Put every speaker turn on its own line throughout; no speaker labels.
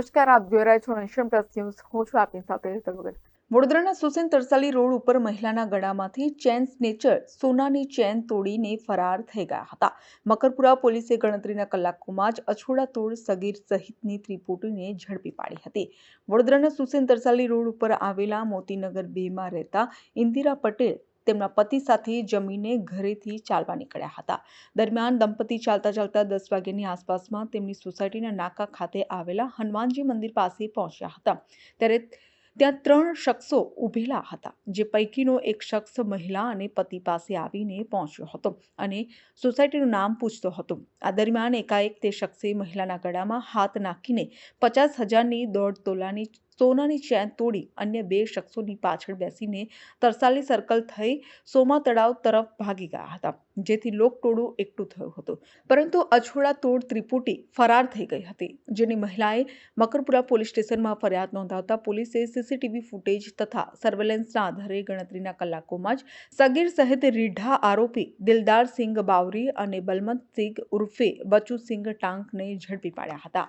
નમસ્કાર, આપ જોઈ રહ્યા છો નેશન પ્લસ ન્યૂઝ. હું છું આપની સાથે હેતલ
વડોદરાના સુસેન તરસાલી રોડ ઉપર મહિલાના ગળામાંથી ચેન સ્નેચર સોનાની ચેન તોડીને ફરાર થઈ ગયા હતા. મકરપુરા પોલીસે ગણતરીના કલાકોમાં જ અછોડા તોડ સગીર સહિતની ત્રિપુટીને ઝડપી પાડી હતી. વડોદરાના સુસેન તરસાલી રોડ ઉપર આવેલા મોતીનગર બેમાં રહેતા ઇન્દિરા પટેલ તેમના પતિ સાથે જમીને ઘરેથી ચાલવા નીકળ્યા હતા. દરમિયાન દંપતી ચાલતા ચાલતા દસ વાગ્યાની આસપાસમાં તેમની સોસાયટીના નાકા ખાતે આવેલા હનુમાનજી મંદિર પાસે પહોંચ્યા હતા. ત્યારે ત્યાં ત્રણ શખ્સો ઊભેલા હતા, જે પૈકીનો એક શખ્સ મહિલા અને પતિ પાસે આવીને પહોંચ્યો હતો અને સોસાયટીનું નામ પૂછતો હતો. આ દરમિયાન એકાએક તે શખ્સે મહિલાના ગળામાં હાથ નાખીને પચાસ હજારની દોઢ તોલાની સોનાની ચેન તોડી અન્ય બે શખ્સોની પાછળ બેસીને તરસાલી સર્કલ થઈ સોમા તળાવ તરફ ભાગી ગયા હતા, જેથી લોકટોળું એકઠું થયું હતું. પરંતુ અછોડા તોડ ત્રિપુટી ફરાર થઈ ગઈ હતી, જેની મહિલાએ મકરપુરા પોલીસ સ્ટેશનમાં ફરિયાદ નોંધાવતા પોલીસે સીસીટીવી ફૂટેજ તથા સર્વેલન્સના આધારે ગણતરીના કલાકોમાં જ સગીર સહિત રીઢા આરોપી દિલદાર સિંઘ બાવરી અને બલમંત સિંઘ ઉર્ફે બચુસિંઘ ટાંકને ઝડપી પાડ્યા હતા.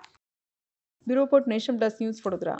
Bureau nation plus news Vadodara.